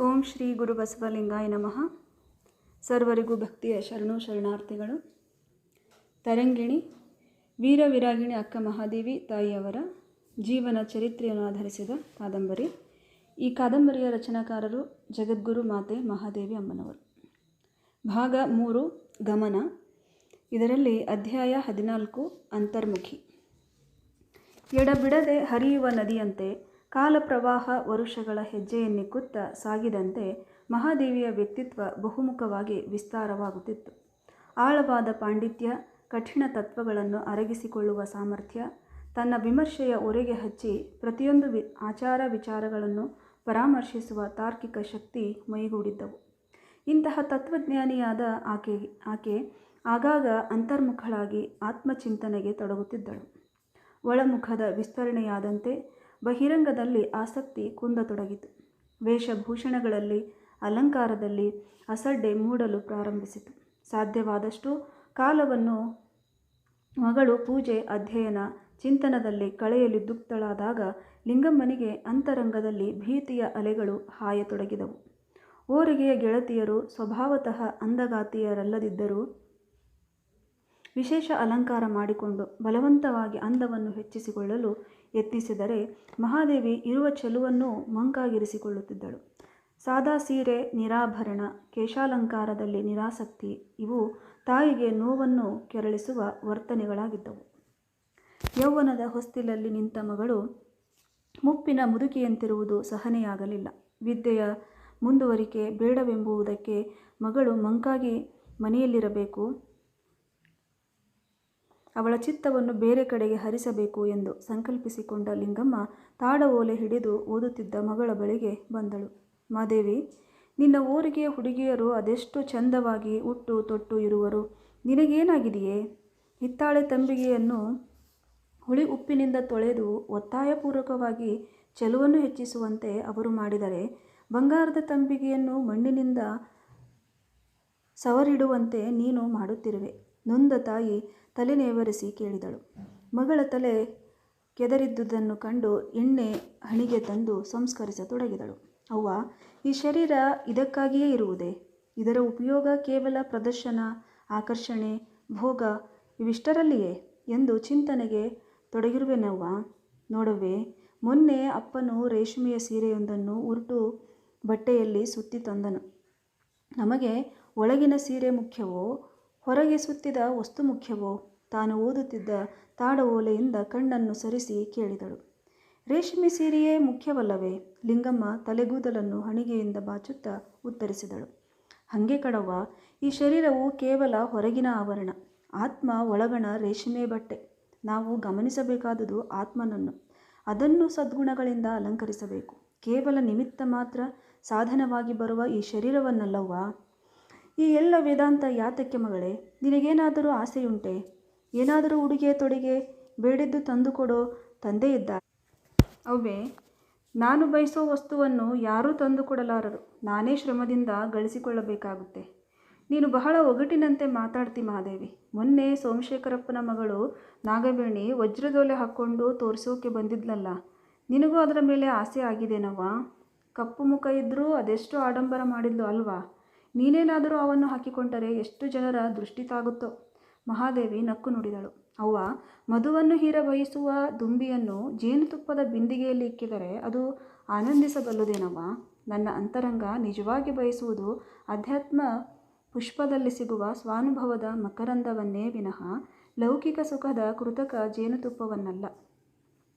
ಓಂ ಶ್ರೀ ಗುರು ಬಸವಲಿಂಗಾಯ ನಮಃ. ಸರ್ವರಿಗೂ ಭಕ್ತಿಯ ಶರಣು ಶರಣಾರ್ಥಿಗಳು. ತರಂಗಿಣಿ, ವೀರ ವಿರಾಗಿಣಿ ಅಕ್ಕ ಮಹಾದೇವಿ ತಾಯಿಯವರ ಜೀವನ ಚರಿತ್ರೆಯನ್ನು ಆಧರಿಸಿದ ಕಾದಂಬರಿ. ಈ ಕಾದಂಬರಿಯ ರಚನಾಕಾರರು ಜಗದ್ಗುರು ಮಾತೆ ಮಹಾದೇವಿ ಅಮ್ಮನವರು. ಭಾಗ ಮೂರು, ಗಮನ. ಇದರಲ್ಲಿ ಅಧ್ಯಾಯ ಹದಿನಾಲ್ಕು, ಅಂತರ್ಮುಖಿ. ಎಡಬಿಡದೆ ಹರಿಯುವ ನದಿಯಂತೆ ಕಾಲಪ್ರವಾಹ ವರುಷಗಳ ಹೆಜ್ಜೆಯನ್ನಿಕ್ಕುತ್ತ ಸಾಗಿದಂತೆ ಮಹಾದೇವಿಯ ವ್ಯಕ್ತಿತ್ವ ಬಹುಮುಖವಾಗಿ ವಿಸ್ತಾರವಾಗುತ್ತಿತ್ತು. ಆಳವಾದ ಪಾಂಡಿತ್ಯ, ಕಠಿಣ ತತ್ವಗಳನ್ನು ಅರಗಿಸಿಕೊಳ್ಳುವ ಸಾಮರ್ಥ್ಯ, ತನ್ನ ವಿಮರ್ಶೆಯ ಒರೆಗೆ ಹಚ್ಚಿ ಪ್ರತಿಯೊಂದು ವಿ, ಆಚಾರ ವಿಚಾರಗಳನ್ನು ಪರಾಮರ್ಶಿಸುವ ತಾರ್ಕಿಕ ಶಕ್ತಿ ಮೈಗೂಡಿದ್ದವು. ಇಂತಹ ತತ್ವಜ್ಞಾನಿಯಾದ ಆಕೆ ಆಕೆ ಆಗಾಗ ಅಂತರ್ಮುಖಳಾಗಿ ಆತ್ಮಚಿಂತನೆಗೆ ತೊಡಗುತ್ತಿದ್ದಳು. ಒಳಮುಖದ ವಿಸ್ತರಣೆಯಾದಂತೆ ಬಹಿರಂಗದಲ್ಲಿ ಆಸಕ್ತಿ ಕುಂದತೊಡಗಿತು. ವೇಷಭೂಷಣಗಳಲ್ಲಿ, ಅಲಂಕಾರದಲ್ಲಿ ಅಸಡ್ಡೆ ಮೂಡಲು ಪ್ರಾರಂಭಿಸಿತು. ಸಾಧ್ಯವಾದಷ್ಟು ಕಾಲವನ್ನು ಮಗಳು ಪೂಜೆ ಅಧ್ಯಯನ ಚಿಂತನದಲ್ಲಿ ಕಳೆಯಲಿದ್ದುಕ್ತಳಾದಾಗ ಲಿಂಗಮ್ಮನಿಗೆ ಅಂತರಂಗದಲ್ಲಿ ಭೀತಿಯ ಅಲೆಗಳು ಹಾಯತೊಡಗಿದವು. ಓರಿಗೆಯ ಗೆಳತಿಯರು ಸ್ವಭಾವತಃ ಅಂದಗಾತಿಯರಲ್ಲದಿದ್ದರೂ ವಿಶೇಷ ಅಲಂಕಾರ ಮಾಡಿಕೊಂಡು ಬಲವಂತವಾಗಿ ಅಂದವನ್ನು ಹೆಚ್ಚಿಸಿಕೊಳ್ಳಲು ಯತ್ನಿಸಿದರೆ ಮಹಾದೇವಿ ಇರುವ ಚೆಲುವನ್ನು ಮಂಕಾಗಿರಿಸಿಕೊಳ್ಳುತ್ತಿದ್ದಳು. ಸಾದಾ ಸೀರೆ, ನಿರಾಭರಣ, ಕೇಶಾಲಂಕಾರದಲ್ಲಿ ನಿರಾಸಕ್ತಿ, ಇವು ತಾಯಿಗೆ ನೋವನ್ನು ಕೆರಳಿಸುವ ವರ್ತನೆಗಳಾಗಿದ್ದವು. ಯೌವನದ ಹೊಸ್ತಿಲಲ್ಲಿ ನಿಂತ ಮಗಳು ಮುಪ್ಪಿನ ಮುದುಕಿಯಂತಿರುವುದು ಸಹನೆಯಾಗಲಿಲ್ಲ. ವಿದ್ಯೆಯ ಮುಂದುವರಿಕೆ ಬೇಡವೆಂಬುವುದಕ್ಕೆ ಮಗಳು ಮಂಕಾಗಿ ಮನೆಯಲ್ಲಿರಬೇಕು ಅವಳ ಚಿತ್ತವನ್ನು ಬೇರೆ ಕಡೆಗೆ ಹರಿಸಬೇಕು ಎಂದು ಸಂಕಲ್ಪಿಸಿಕೊಂಡ ಲಿಂಗಮ್ಮ ತಾಡ ಓಲೆ ಹಿಡಿದು ಓದುತ್ತಿದ್ದ ಮಗಳ ಬಳಿಗೆ ಬಂದಳು. ಮಾದೇವಿ ನಿನ್ನ ಊರಿಗೆ ಹುಡುಗಿಯರು ಅದೆಷ್ಟು ಚಂದವಾಗಿ ಉಟ್ಟು ತೊಟ್ಟು ಇರುವರು. ನಿನಗೇನಾಗಿದೆಯೇ? ಹಿತ್ತಾಳೆ ತಂಬಿಗೆಯನ್ನು ಹುಳಿ ಉಪ್ಪಿನಿಂದ ತೊಳೆದು ಒತ್ತಾಯಪೂರ್ವಕವಾಗಿ ಚೆಲುವನ್ನು ಹೆಚ್ಚಿಸುವಂತೆ ಅವರು ಮಾಡಿದರೆ, ಬಂಗಾರದ ತಂಬಿಗೆಯನ್ನು ಮಣ್ಣಿನಿಂದ ಸವರಿಡುವಂತೆ ನೀನು ಮಾಡುತ್ತಿರುವೆ. ನೊಂದ ತಾಯಿ ತಲೆನೇವರಿಸಿ ಕೇಳಿದಳು. ಮಗಳ ತಲೆ ಕೆದರಿದ್ದುದನ್ನು ಕಂಡು ಎಣ್ಣೆ ಹಣಿಗೆ ತಂದು ಸಂಸ್ಕರಿಸತೊಡಗಿದಳು. ಅವ್ವ, ಈ ಶರೀರ ಇದಕ್ಕಾಗಿಯೇ ಇರುವುದೇ? ಇದರ ಉಪಯೋಗ ಕೇವಲ ಪ್ರದರ್ಶನ, ಆಕರ್ಷಣೆ, ಭೋಗ ಇವಿಷ್ಟರಲ್ಲಿಯೇ ಎಂದು ಚಿಂತನೆಗೆ ತೊಡಗಿರುವೆನವ್ವ. ನೋಡವೆ ಮೊನ್ನೆ ಅಪ್ಪನು ರೇಷ್ಮೆಯ ಸೀರೆಯೊಂದನ್ನು ಉರುಟು ಬಟ್ಟೆಯಲ್ಲಿ ಸುತ್ತಿ ತಂದನು. ನಮಗೆ ಒಳಗಿನ ಸೀರೆ ಮುಖ್ಯವೋ? ಹೊರಗೆ ಸುತ್ತಿದ ವಸ್ತು ಮುಖ್ಯವೋ? ತಾನು ಓದುತ್ತಿದ್ದ ತಾಡ ಓಲೆಯಿಂದ ಕಣ್ಣನ್ನು ಸರಿಸಿ ಕೇಳಿದಳು. ರೇಷ್ಮೆ ಸೀರೆಯೇ ಮುಖ್ಯವಲ್ಲವೇ? ಲಿಂಗಮ್ಮ ತಲೆಗೂದಲನ್ನು ಹಣಿಗೆಯಿಂದ ಬಾಚುತ್ತಾ ಉತ್ತರಿಸಿದಳು. ಹಂಗೆ ಕಡವ್ವ, ಈ ಶರೀರವು ಕೇವಲ ಹೊರಗಿನ ಆವರಣ. ಆತ್ಮ ಒಳಗಣ ರೇಷ್ಮೆ ಬಟ್ಟೆ. ನಾವು ಗಮನಿಸಬೇಕಾದುದು ಆತ್ಮನನ್ನು. ಅದನ್ನು ಸದ್ಗುಣಗಳಿಂದ ಅಲಂಕರಿಸಬೇಕು. ಕೇವಲ ನಿಮಿತ್ತ ಮಾತ್ರ ಸಾಧನವಾಗಿ ಬರುವ ಈ ಶರೀರವನ್ನಲ್ಲವ್ವ? ಈ ಎಲ್ಲ ವೇದಾಂತ ಯಾತಕ್ಕೆ ಮಗಳೇ? ನಿನಗೇನಾದರೂ ಆಸೆಯುಂಟೆ? ಏನಾದರೂ ಉಡುಗೆ ತೊಡುಗೆ ಬೇಡಿದ್ದು ತಂದುಕೊಡೋ ತಂದೆ ಇದ್ದ ಅವೇ ನಾನು ಬಯಸೋ ವಸ್ತುವನ್ನು ಯಾರೂ ತಂದುಕೊಡಲಾರರು. ನಾನೇ ಶ್ರಮದಿಂದ ಗಳಿಸಿಕೊಳ್ಳಬೇಕಾಗುತ್ತೆ. ನೀನು ಬಹಳ ಒಗಟಿನಂತೆ ಮಾತಾಡ್ತಿ ಮಹಾದೇವಿ. ಮೊನ್ನೆ ಸೋಮಶೇಖರಪ್ಪನ ಮಗಳು ನಾಗವೇಣಿ ವಜ್ರದೋಲೆ ಹಾಕ್ಕೊಂಡು ತೋರಿಸೋಕೆ ಬಂದಿದ್ಲಲ್ಲ. ನಿನಗೂ ಅದರ ಮೇಲೆ ಆಸೆ ಆಗಿದೆನವ್ವ? ಕಪ್ಪು ಮುಖ ಇದ್ದರೂ ಅದೆಷ್ಟು ಆಡಂಬರ ಮಾಡಿದ್ಲು ಅಲ್ವಾ? ನೀನೇನಾದರೂ ಅವನ್ನು ಹಾಕಿಕೊಂಡರೆ ಎಷ್ಟು ಜನರ ದೃಷ್ಟಿ ತಾಗುತ್ತೋ ಮಹಾದೇವಿ ನಕ್ಕು ನುಡಿದಳು. ಅವ್ವ, ಮಧುವನ್ನು ಹೀರ ಬಯಸುವ ದುಂಬಿಯನ್ನು ಜೇನುತುಪ್ಪದ ಬಿಂದಿಗೆಯಲ್ಲಿ ಇಕ್ಕಿದರೆ ಅದು ಆನಂದಿಸಬಲ್ಲುದೇನವ್ವ? ನನ್ನ ಅಂತರಂಗ ನಿಜವಾಗಿ ಬಯಸುವುದು ಅಧ್ಯಾತ್ಮ ಪುಷ್ಪದಲ್ಲಿ ಸಿಗುವ ಸ್ವಾನುಭವದ ಮಕರಂದವನ್ನೇ ವಿನಃ ಲೌಕಿಕ ಸುಖದ ಕೃತಕ ಜೇನುತುಪ್ಪವನ್ನಲ್ಲ.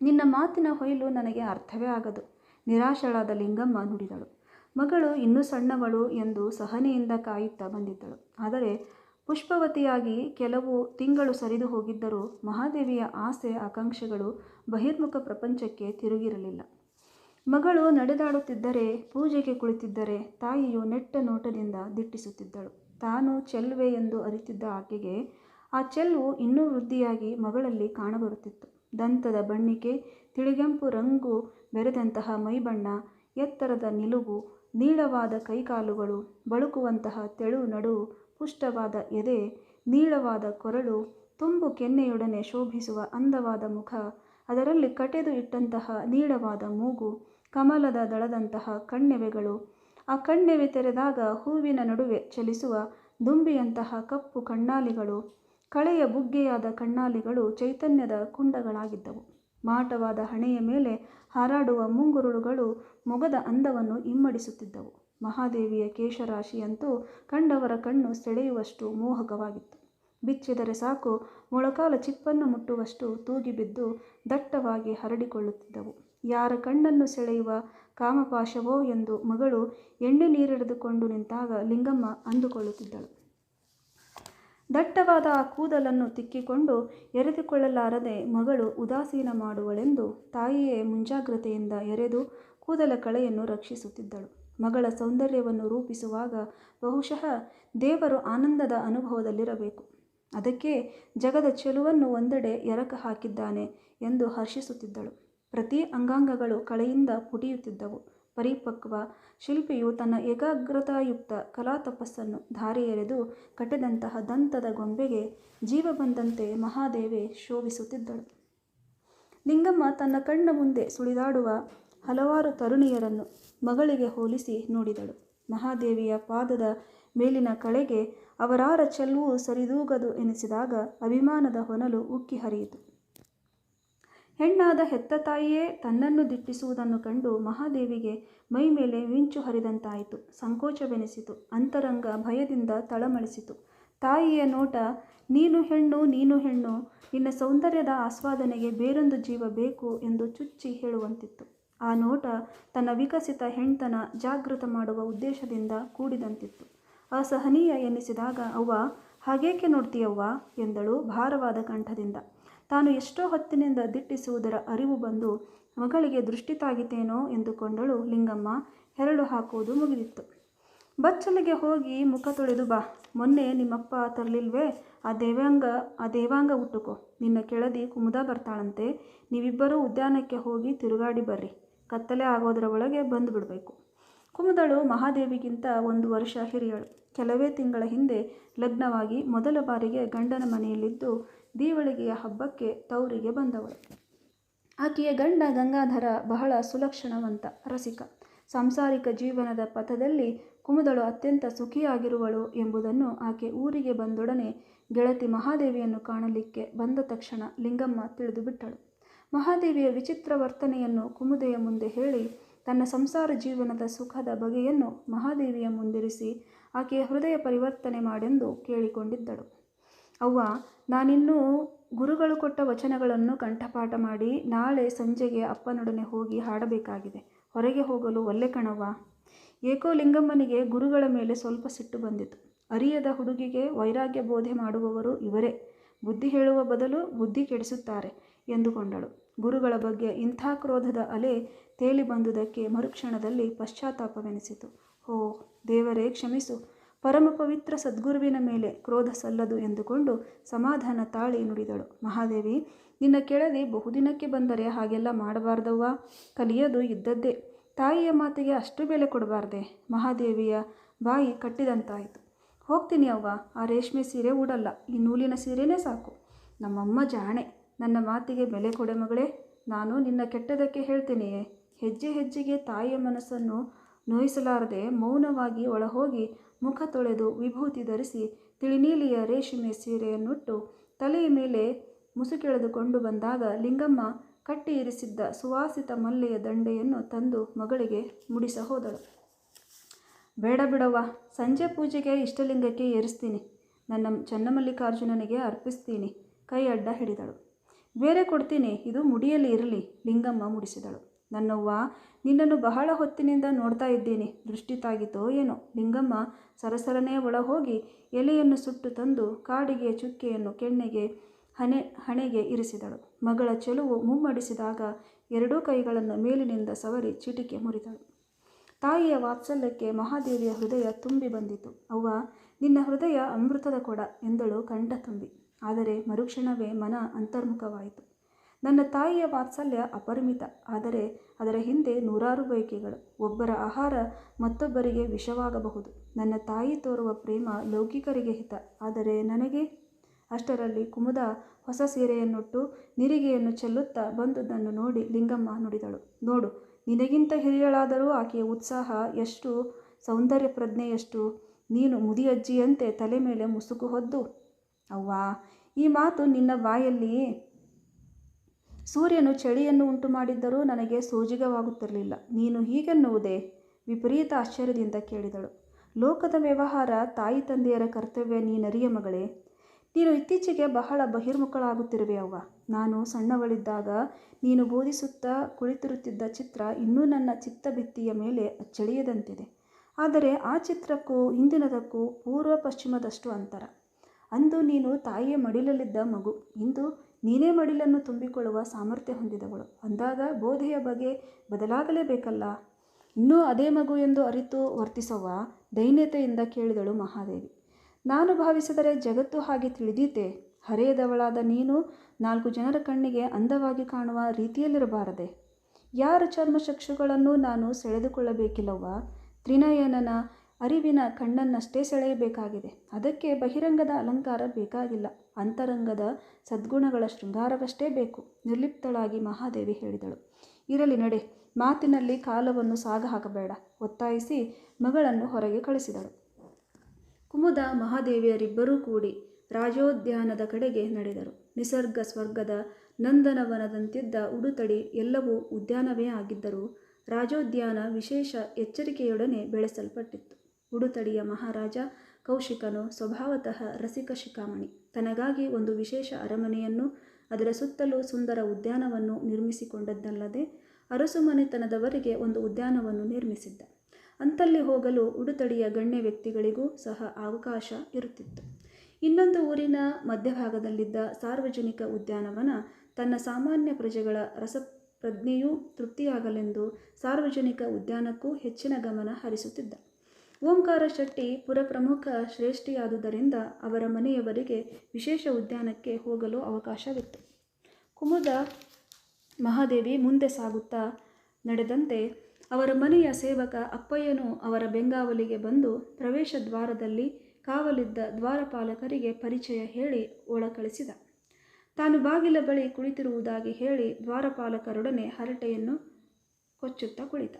ನಿನ್ನ ಮಾತಿನ ಹೊಯ್ಲು ನನಗೆ ಅರ್ಥವೇ ಆಗದು. ನಿರಾಶಳಾದ ಲಿಂಗಮ್ಮ ನುಡಿದಳು. ಮಗಳು ಇನ್ನೂ ಸಣ್ಣವಳು ಎಂದು ಸಹನೆಯಿಂದ ಕಾಯುತ್ತಾ ಬಂದಿದ್ದಳು. ಆದರೆ ಪುಷ್ಪವತಿಯಾಗಿ ಕೆಲವು ತಿಂಗಳು ಸರಿದು ಹೋಗಿದ್ದರೂ ಮಹಾದೇವಿಯ ಆಸೆ, ಆಕಾಂಕ್ಷೆಗಳು ಬಹಿರ್ಮುಖ ಪ್ರಪಂಚಕ್ಕೆ ತಿರುಗಿರಲಿಲ್ಲ. ಮಗಳು ನಡೆದಾಡುತ್ತಿದ್ದರೆ, ಪೂಜೆಗೆ ಕುಳಿತಿದ್ದರೆ ತಾಯಿಯು ನೆಟ್ಟ ನೋಟದಿಂದ ದಿಟ್ಟಿಸುತ್ತಿದ್ದಳು. ತಾನು ಚೆಲ್ವೆ ಎಂದು ಅರಿತಿದ್ದ ಆಕೆಗೆ ಆ ಚೆಲ್ವು ಇನ್ನೂ ವೃದ್ಧಿಯಾಗಿ ಮಗಳಲ್ಲಿ ಕಾಣಬರುತ್ತಿತ್ತು. ದಂತದ ಬಣ್ಣಿಕೆ, ತಿಳಿಗೆಂಪು ರಂಗು, ಬೆರೆದಂತಹ ಮೈಬಣ್ಣ, ಎತ್ತರದ ನಿಲುವು ನೀಳವಾದ ಕೈಕಾಲುಗಳು ಬಳುಕುವಂತಹ ತೆಳು ನಡು ಪುಷ್ಟವಾದ ಎದೆ, ನೀಳವಾದ ಕೊರಳು, ತುಂಬು ಕೆನ್ನೆಯೊಡನೆ ಶೋಭಿಸುವ ಅಂದವಾದ ಮುಖ, ಅದರಲ್ಲಿ ಕಟೆದು ಇಟ್ಟಂತಹ ನೀಳವಾದ ಮೂಗು, ಕಮಲದ ದಳದಂತಹ ಕಣ್ಣೆವೆಗಳು. ಆ ಕಣ್ಣೆವೆ ತೆರೆದಾಗ ಹೂವಿನ ನಡುವೆ ಚಲಿಸುವ ದುಂಬಿಯಂತಹ ಕಪ್ಪು ಕಣ್ಣಾಲಿಗಳು. ಕಳೆಯ ಬುಗ್ಗೆಯಾದ ಕಣ್ಣಾಲಿಗಳು ಚೈತನ್ಯದ ಕುಂಡಗಳಾಗಿದ್ದವು. ಮಾಟವಾದ ಹಣೆಯ ಮೇಲೆ ಹಾರಾಡುವ ಮುಂಗುರುಳುಗಳು ಮೊಗದ ಅಂದವನ್ನು ಇಮ್ಮಡಿಸುತ್ತಿದ್ದವು. ಮಹಾದೇವಿಯ ಕೇಶರಾಶಿಯಂತೂ ಕಂಡವರ ಕಣ್ಣು ಸೆಳೆಯುವಷ್ಟು ಮೋಹಕವಾಗಿತ್ತು. ಬಿಚ್ಚಿದರೆ ಸಾಕು, ಮೊಳಕಾಲ ಚಿಪ್ಪನ್ನು ಮುಟ್ಟುವಷ್ಟು ತೂಗಿಬಿದ್ದು ದಟ್ಟವಾಗಿ ಹರಡಿಕೊಳ್ಳುತ್ತಿದ್ದವು. ಯಾರ ಕಣ್ಣನ್ನು ಸೆಳೆಯುವ ಕಾಮಪಾಶವೋ ಎಂದು ಮಗಳು ಎಣ್ಣೆ ನೀರೆಳೆದುಕೊಂಡು ನಿಂತಾಗ ಲಿಂಗಮ್ಮ ಅಂದುಕೊಳ್ಳುತ್ತಿದ್ದಳು. ದಟ್ಟವಾದ ಆ ಕೂದಲನ್ನು ತಿಕ್ಕಿಕೊಂಡು ಎರೆದುಕೊಳ್ಳಲಾರದೆ ಮಗಳು ಉದಾಸೀನ ಮಾಡುವಳೆಂದು ತಾಯಿಯೇ ಮುಂಜಾಗ್ರತೆಯಿಂದ ಎರೆದು ಕೂದಲ ಕಳೆಯನ್ನು ರಕ್ಷಿಸುತ್ತಿದ್ದಳು. ಮಗಳ ಸೌಂದರ್ಯವನ್ನು ರೂಪಿಸುವಾಗ ಬಹುಶಃ ದೇವರು ಆನಂದದ ಅನುಭವದಲ್ಲಿರಬೇಕು. ಅದಕ್ಕೆ ಜಗದ ಚೆಲುವನ್ನು ಒಂದೆಡೆ ಎರಕ ಹಾಕಿದ್ದಾನೆ ಎಂದು ಹರ್ಷಿಸುತ್ತಿದ್ದಳು. ಪ್ರತಿ ಅಂಗಾಂಗಗಳು ಕಳೆಯಿಂದ ಪುಟಿಯುತ್ತಿದ್ದವು ಪರಿಪಕ್ವ ಶಿಲ್ಪಿಯು ತನ್ನ ಏಕಾಗ್ರತಾಯುಕ್ತ ಕಲಾ ತಪಸ್ಸನ್ನು ಧಾರೆ ಎರೆದು ಕಟ್ಟಿದಂತಹ ದಂತದ ಗೊಂಬೆಗೆ ಜೀವ ಬಂದಂತೆ ಮಹಾದೇವೆ ಶೋಭಿಸುತ್ತಿದ್ದಳು. ಲಿಂಗಮ್ಮ ತನ್ನ ಕಣ್ಣ ಮುಂದೆ ಸುಳಿದಾಡುವ ಹಲವಾರು ತರುಣಿಯರನ್ನು ಮಗಳಿಗೆ ಹೋಲಿಸಿ ನೋಡಿದಳು. ಮಹಾದೇವಿಯ ಪಾದದ ಮೇಲಿನ ಕಳೆಗೆ ಅವರಾರ ಚೆಲುವು ಸರಿದೂಗದು ಎನಿಸಿದಾಗ ಅಭಿಮಾನದ ಹೊನಲು ಉಕ್ಕಿ ಹರಿಯಿತು. ಹೆಣ್ಣಾದ ಹೆತ್ತ ತಾಯಿಯೇ ತನ್ನನ್ನು ದಿಟ್ಟಿಸುವುದನ್ನು ಕಂಡು ಮಹಾದೇವಿಗೆ ಮೈ ಮೇಲೆ ಮಿಂಚು ಹರಿದಂತಾಯಿತು. ಸಂಕೋಚವೆನಿಸಿತು. ಅಂತರಂಗ ಭಯದಿಂದ ತಳಮಳಿಸಿತು. ತಾಯಿಯ ನೋಟ, ನೀನು ಹೆಣ್ಣು ನೀನು ಹೆಣ್ಣು, ನಿನ್ನ ಸೌಂದರ್ಯದ ಆಸ್ವಾದನೆಗೆ ಬೇರೊಂದು ಜೀವ ಬೇಕು ಎಂದು ಚುಚ್ಚಿ ಹೇಳುವಂತಿತ್ತು. ಆ ನೋಟ ತನ್ನ ವಿಕಸಿತ ಹೆಣ್ತನ ಜಾಗೃತ ಮಾಡುವ ಉದ್ದೇಶದಿಂದ ಕೂಡಿದಂತಿತ್ತು. ಅಸಹನೀಯ ಎನ್ನಿಸಿದಾಗ ಅವ್ವ, ಹಾಗೇಕೆ ನೋಡ್ತೀಯವ್ವ? ಎಂದಳು ಭಾರವಾದ ಕಂಠದಿಂದ. ತಾನು ಎಷ್ಟೋ ಹೊತ್ತಿನಿಂದ ದಿಟ್ಟಿಸುವುದರ ಅರಿವು ಬಂದು ಮಗಳಿಗೆ ದೃಷ್ಟಿ ತಾಗಿತೇನೋ ಎಂದುಕೊಂಡಳು ಲಿಂಗಮ್ಮ. ಹೆರಳು ಹಾಕುವುದು ಮುಗಿದಿತ್ತು. ಬಚ್ಚಲಿಗೆ ಹೋಗಿ ಮುಖ ತೊಳೆದು ಬಾ. ಮೊನ್ನೆ ನಿಮ್ಮಪ್ಪ ತರಲಿಲ್ವೇ? ಆ ದೇವಾಂಗ ಆ ದೇವಾಂಗ ಉಟ್ಟುಕೋ. ನಿನ್ನ ಕೆಳದಿ ಕುಮುದ ಬರ್ತಾಳಂತೆ. ನೀವಿಬ್ಬರೂ ಉದ್ಯಾನಕ್ಕೆ ಹೋಗಿ ತಿರುಗಾಡಿ ಬರ್ರಿ. ಕತ್ತಲೆ ಆಗೋದರ ಒಳಗೆ ಬಂದು ಬಿಡಬೇಕು ಕುಮುದಳು ಮಹಾದೇವಿಗಿಂತ ಒಂದು ವರ್ಷ ಹಿರಿಯಳು. ಕೆಲವೇ ತಿಂಗಳ ಹಿಂದೆ ಲಗ್ನವಾಗಿ ಮೊದಲ ಬಾರಿಗೆ ಗಂಡನ ಮನೆಯಲ್ಲಿದ್ದು ದೀವಳಿಗೆಯ ಹಬ್ಬಕ್ಕೆ ತೌರಿಗೆ ಬಂದವಳು. ಆಕೆಯ ಗಂಡ ಗಂಗಾಧರ ಬಹಳ ಸುಲಕ್ಷಣವಂತ ರಸಿಕ. ಸಾಂಸಾರಿಕ ಜೀವನದ ಪಥದಲ್ಲಿ ಕುಮುದಳು ಅತ್ಯಂತ ಸುಖಿಯಾಗಿರುವಳು ಎಂಬುದನ್ನು ಆಕೆ ಊರಿಗೆ ಬಂದೊಡನೆ ಗೆಳತಿ ಮಹಾದೇವಿಯನ್ನು ಕಾಣಲಿಕ್ಕೆ ಬಂದ ತಕ್ಷಣ ಲಿಂಗಮ್ಮ ತಿಳಿದುಬಿಟ್ಟಳು ಮಹಾದೇವಿಯ ವಿಚಿತ್ರ ವರ್ತನೆಯನ್ನು ಕುಮುದೆಯ ಮುಂದೆ ಹೇಳಿ, ತನ್ನ ಸಂಸಾರ ಜೀವನದ ಸುಖದ ಬಗೆಯನ್ನು ಮಹಾದೇವಿಯ ಮುಂದಿರಿಸಿ ಆಕೆಯ ಹೃದಯ ಪರಿವರ್ತನೆ ಮಾಡೆಂದು ಕೇಳಿಕೊಂಡಿದ್ದಳು. ಅವ್ವ ನಾನಿನ್ನೂ ಗುರುಗಳು ಕೊಟ್ಟ ವಚನಗಳನ್ನು ಕಂಠಪಾಠ ಮಾಡಿ ನಾಳೆ ಸಂಜೆಗೆ ಅಪ್ಪನೊಡನೆ ಹೋಗಿ ಹಾಡಬೇಕಾಗಿದೆ. ಹೊರಗೆ ಹೋಗಲು ಒಲ್ಲೆ ಕಣವ್ವ. ಏಕೋ ಲಿಂಗಮ್ಮನಿಗೆ ಗುರುಗಳ ಮೇಲೆ ಸ್ವಲ್ಪ ಸಿಟ್ಟು ಬಂದಿತು. ಅರಿಯದ ಹುಡುಗಿಗೆ ವೈರಾಗ್ಯ ಬೋಧೆ ಮಾಡುವವರು ಇವರೇ. ಬುದ್ಧಿ ಹೇಳುವ ಬದಲು ಬುದ್ಧಿ ಕೆಡಿಸುತ್ತಾರೆ ಎಂದುಕೊಂಡಳು. ಗುರುಗಳ ಬಗ್ಗೆ ಇಂಥ ಕ್ರೋಧದ ಅಲೆ ತೇಲಿ ಬಂದುದಕ್ಕೆ ಮರುಕ್ಷಣದಲ್ಲಿ ಪಶ್ಚಾತ್ತಾಪವೆನಿಸಿತು. ಹೋ, ದೇವರೇ, ಕ್ಷಮಿಸು. ಪರಮ ಪವಿತ್ರ ಸದ್ಗುರುವಿನ ಮೇಲೆ ಕ್ರೋಧ ಸಲ್ಲದು ಎಂದುಕೊಂಡು ಸಮಾಧಾನ ತಾಳಿ ನುಡಿದಳು. ಮಹಾದೇವಿ, ನಿನ್ನ ಕೆಳದಿ ಬಹುದಿನಕ್ಕೆ ಬಂದರೆ ಹಾಗೆಲ್ಲ ಮಾಡಬಾರ್ದವ್ವ? ಕಲಿಯೋದು ಇದ್ದದ್ದೇ. ತಾಯಿಯ ಮಾತಿಗೆ ಅಷ್ಟು ಬೆಲೆ ಕೊಡಬಾರ್ದೆ. ಮಹಾದೇವಿಯ ಬಾಯಿ ಕಟ್ಟಿದಂತಾಯಿತು. ಹೋಗ್ತೀನಿ ಅವ್ವ. ಆ ರೇಷ್ಮೆ ಸೀರೆ ಉಡಲ್ಲ ಈ ನೂಲಿನ ಸೀರೆನೇ ಸಾಕು. ನಮ್ಮಮ್ಮ ಜಾಣೆ. ನನ್ನ ಮಾತಿಗೆ ಬೆಲೆ ಕೊಡೆ ಮಗಳೇ. ನಾನು ನಿನ್ನ ಕೆಟ್ಟದಕ್ಕೆ ಹೇಳ್ತೀನಿಯೇ. ಹೆಜ್ಜೆ ಹೆಜ್ಜೆಗೆ ತಾಯಿಯ ಮನಸ್ಸನ್ನು ನೋಯಿಸಲಾರದೆ ಮೌನವಾಗಿ ಒಳಹೋಗಿ ಮುಖ ತೊಳೆದು ವಿಭೂತಿ ಧರಿಸಿ ತಿಳಿನೀಲಿಯ ರೇಷ್ಮೆ ಸೀರೆಯನ್ನುಟ್ಟು ತಲೆಯ ಮೇಲೆ ಮುಸುಕೆಳೆದುಕೊಂಡು ಬಂದಾಗ ಲಿಂಗಮ್ಮ ಕಟ್ಟಿ ಇರಿಸಿದ್ದ ಸುವಾಸಿತ ಮಲ್ಲೆಯ ದಂಡೆಯನ್ನು ತಂದು ಮಗಳಿಗೆ ಮುಡಿಸ ಹೋದಳು. ಬೇಡ ಬಿಡವ್ವ, ಸಂಜೆ ಪೂಜೆಗೆ ಇಷ್ಟಲಿಂಗಕ್ಕೆ ಏರಿಸ್ತೀನಿ. ನನ್ನ ಚನ್ನಮಲ್ಲಿಕಾರ್ಜುನನಿಗೆ ಅರ್ಪಿಸ್ತೀನಿ. ಕೈ ಅಡ್ಡ ಹಿಡಿದಳು. ಬೇರೆ ಕೊಡ್ತೀನಿ, ಇದು ಮುಡಿಯಲ್ಲಿ ಇರಲಿ, ಲಿಂಗಮ್ಮ ಮುಡಿಸಿದಳು. ನನ್ನವ್ವ, ನಿನ್ನನ್ನು ಬಹಳ ಹೊತ್ತಿನಿಂದ ನೋಡ್ತಾ ಇದ್ದೀನಿ. ದೃಷ್ಟಿ ತಾಗಿತೋ ಏನೋ? ಲಿಂಗಮ್ಮ ಸರಸರನೇ ಒಳ ಹೋಗಿ ಎಲೆಯನ್ನು ಸುಟ್ಟು ತಂದು ಕಾಡಿಗೆ ಚುಕ್ಕೆಯನ್ನು ಕೆಣ್ಣೆಗೆ ಹಣೆ, ಹಣೆಗೆ ಇರಿಸಿದಳು. ಮಗಳ ಚೆಲುವು ಮುಮ್ಮಡಿಸಿದಾಗ ಎರಡೂ ಕೈಗಳನ್ನು ಮೇಲಿನಿಂದ ಸವರಿ ಚಿಟಿಕೆ ಮುರಿದಳು. ತಾಯಿಯ ವಾತ್ಸಲ್ಯಕ್ಕೆ ಮಹಾದೇವಿಯ ಹೃದಯ ತುಂಬಿ ಬಂದಿತು. ಅವ್ವ, ನಿನ್ನ ಹೃದಯ ಅಮೃತದ ಕೊಡ ಎಂದಳು ಕಂಠ ತುಂಬಿ ಆದರೆ ಮರುಕ್ಷಣವೇ ಮನ ಅಂತರ್ಮುಖವಾಯಿತು. ನನ್ನ ತಾಯಿಯ ವಾತ್ಸಲ್ಯ ಅಪರಿಮಿತ, ಆದರೆ ಅದರ ಹಿಂದೆ ನೂರಾರು ಬಯಕೆಗಳು. ಒಬ್ಬರ ಆಹಾರ ಮತ್ತೊಬ್ಬರಿಗೆ ವಿಷವಾಗಬಹುದು. ನನ್ನ ತಾಯಿ ತೋರುವ ಪ್ರೇಮ ಲೌಕಿಕರಿಗೆ ಹಿತ, ಆದರೆ ನನಗೆ ಅಷ್ಟರಲ್ಲಿ ಕುಮುದ ಹೊಸ ಸೀರೆಯನ್ನುಟ್ಟು ನಿರಿಗೆಯನ್ನು ಚೆಲ್ಲುತ್ತಾ ಬಂದುದನ್ನು ನೋಡಿ ಲಿಂಗಮ್ಮ ನುಡಿದಳು. ನೋಡು, ನಿನಗಿಂತ ಹಿರಿಯಳಾದರೂ ಆಕೆಯ ಉತ್ಸಾಹ ಎಷ್ಟು, ಸೌಂದರ್ಯ ಪ್ರಜ್ಞೆಯಷ್ಟು ನೀನು ಮುದಿಯಜ್ಜಿಯಂತೆ ತಲೆ ಮೇಲೆ ಮುಸುಕು ಹೊದ್ದು. ಅವ್ವಾ, ಈ ಮಾತು ನಿನ್ನ ಬಾಯಲ್ಲಿ ಸೂರ್ಯನು ಚಳಿಯನ್ನು ಉಂಟು ಮಾಡಿದ್ದರೂ ನನಗೆ ಸೋಜಿಗವಾಗುತ್ತಿರಲಿಲ್ಲ. ನೀನು ಹೀಗೆನ್ನುವುದೇ? ವಿಪರೀತ ಆಶ್ಚರ್ಯದಿಂದ ಕೇಳಿದಳು. ಲೋಕದ ವ್ಯವಹಾರ ತಾಯಿ ತಂದೆಯರ ಕರ್ತವ್ಯ ನೀನರಿಯ ಮಗಳೇ. ನೀನು ಇತ್ತೀಚೆಗೆ ಬಹಳ ಬಹಿರ್ಮುಖಳಾಗುತ್ತಿರುವೆ ಅವ್ವ. ನಾನು ಸಣ್ಣವಳಿದ್ದಾಗ ನೀನು ಬೋಧಿಸುತ್ತಾ ಕುಳಿತಿರುತ್ತಿದ್ದ ಚಿತ್ರ ಇನ್ನೂ ನನ್ನ ಚಿತ್ತಭಿತ್ತಿಯ ಮೇಲೆ ಅಚ್ಚಳಿಯದಂತಿದೆ. ಆದರೆ ಆ ಚಿತ್ರಕ್ಕೂ ಹಿಂದಿನದಕ್ಕೂ ಪೂರ್ವ ಪಶ್ಚಿಮದಷ್ಟು ಅಂತರ. ಅಂದು ನೀನು ತಾಯಿಯ ಮಡಿಲಲ್ಲಿದ್ದ ಮಗು. ಇಂದು ನೀನೇ ಮಡಿಲನ್ನು ತುಂಬಿಕೊಳ್ಳುವ ಸಾಮರ್ಥ್ಯ ಹೊಂದಿದವಳು. ಅಂದಾಗ ಬೋಧೆಯ ಬಗೆ ಬದಲಾಗಲೇಬೇಕಲ್ಲ? ಇನ್ನೂ ಅದೇ ಮಗು ಎಂದು ಅರಿತು ವರ್ತಿಸುವ ದೈನ್ಯತೆಯಿಂದ ಕೇಳಿದಳು ಮಹಾದೇವಿ. ನಾನು ಭಾವಿಸಿದರೆ ಜಗತ್ತು ಹಾಗೆ ತಿಳಿದೀತೆ ಹರೆಯದವಳಾದ ನೀನು ನಾಲ್ಕು ಜನರ ಕಣ್ಣಿಗೆ ಅಂದವಾಗಿ ಕಾಣುವ ರೀತಿಯಲ್ಲಿರಬಾರದೆ. ಯಾರ ಚರ್ಮಶಕ್ಷುಗಳನ್ನು ನಾನು ಸೆಳೆದುಕೊಳ್ಳಬೇಕಿಲ್ಲವ್ವ? ತ್ರಿನಯನನ ಅರಿವಿನ ಕಣ್ಣನ್ನಷ್ಟೇ ಸೆಳೆಯಬೇಕಾಗಿದೆ. ಅದಕ್ಕೆ ಬಹಿರಂಗದ ಅಲಂಕಾರ ಬೇಕಾಗಿಲ್ಲ. ಅಂತರಂಗದ ಸದ್ಗುಣಗಳ ಶೃಂಗಾರವಷ್ಟೇ ಬೇಕು. ನಿರ್ಲಿಪ್ತಳಾಗಿ ಮಹಾದೇವಿ ಹೇಳಿದಳು. ಇರಲಿ ನಡೆ. ಮಾತಿನಲ್ಲಿ ಕಾಲವನ್ನು ಸಾಗ ಹಾಕಬೇಡ ಒತ್ತಾಯಿಸಿ ಮಗಳನ್ನು ಹೊರಗೆ ಕಳಿಸಿದಳು. ಕುಮುದ ಮಹಾದೇವಿಯರಿಬ್ಬರೂ ಕೂಡಿ ರಾಜೋದ್ಯಾನದ ಕಡೆಗೆ ನಡೆದರು. ನಿಸರ್ಗ ಸ್ವರ್ಗದ ನಂದನವನದಂತಿದ್ದ ಉಡುತಡಿ ಎಲ್ಲವೂ ಉದ್ಯಾನವೇ ಆಗಿದ್ದರೂ ರಾಜೋದ್ಯಾನ ವಿಶೇಷ ಎಚ್ಚರಿಕೆಯೊಡನೆ ಬೆಳೆಸಲ್ಪಟ್ಟಿತ್ತು. ಉಡುತಡಿಯ ಮಹಾರಾಜ ಕೌಶಿಕನು ಸ್ವಭಾವತಃ ರಸಿಕ ಶಿಖಾಮಣಿ. ತನಗಾಗಿ ಒಂದು ವಿಶೇಷ ಅರಮನೆಯನ್ನು, ಅದರ ಸುತ್ತಲೂ ಸುಂದರ ಉದ್ಯಾನವನ್ನು ನಿರ್ಮಿಸಿಕೊಂಡದ್ದಲ್ಲದೆ ಅರಸುಮನೆತನದವರಿಗೆ ಒಂದು ಉದ್ಯಾನವನ್ನು ನಿರ್ಮಿಸಿದ್ದ. ಅಂತಲ್ಲಿ ಹೋಗಲು ಉಡುತಡಿಯ ಗಣ್ಯ ವ್ಯಕ್ತಿಗಳಿಗೂ ಸಹ ಅವಕಾಶ ಇರುತ್ತಿತ್ತು. ಇನ್ನೊಂದು ಊರಿನ ಮಧ್ಯಭಾಗದಲ್ಲಿದ್ದ ಸಾರ್ವಜನಿಕ ಉದ್ಯಾನವನ ತನ್ನ ಸಾಮಾನ್ಯ ಪ್ರಜೆಗಳ ರಸಪ್ರಜ್ಞೆಯೂ ತೃಪ್ತಿಯಾಗಲೆಂದು ಸಾರ್ವಜನಿಕ ಉದ್ಯಾನಕ್ಕೂ ಹೆಚ್ಚಿನ ಗಮನ ಹರಿಸುತ್ತಿದ್ದ. ಓಂಕಾರ ಶೆಟ್ಟಿ ಪುರಪ್ರಮುಖ ಶ್ರೇಷ್ಠಿಯಾದುದರಿಂದ ಅವರ ಮನೆಯವರಿಗೆ ವಿಶೇಷ ಉದ್ಯಾನಕ್ಕೆ ಹೋಗಲು ಅವಕಾಶವಿತ್ತು. ಕುಮುದ ಮಹಾದೇವಿ ಮುಂದೆ ಸಾಗುತ್ತಾ ನಡೆದಂತೆ ಅವರ ಮನೆಯ ಸೇವಕ ಅಪ್ಪಯ್ಯನು ಅವರ ಬೆಂಗಾವಲಿಗೆ ಬಂದು ಪ್ರವೇಶ ದ್ವಾರದಲ್ಲಿ ಕಾವಲಿದ್ದ ದ್ವಾರಪಾಲಕರಿಗೆ ಪರಿಚಯ ಹೇಳಿ ಒಳಕಳಿಸಿದ. ತಾನು ಬಾಗಿಲ ಬಳಿ ಕುಳಿತಿರುವುದಾಗಿ ಹೇಳಿ ದ್ವಾರಪಾಲಕರೊಡನೆ ಹರಟೆಯನ್ನು ಕೊಚ್ಚುತ್ತಾ ಕುಳಿತ.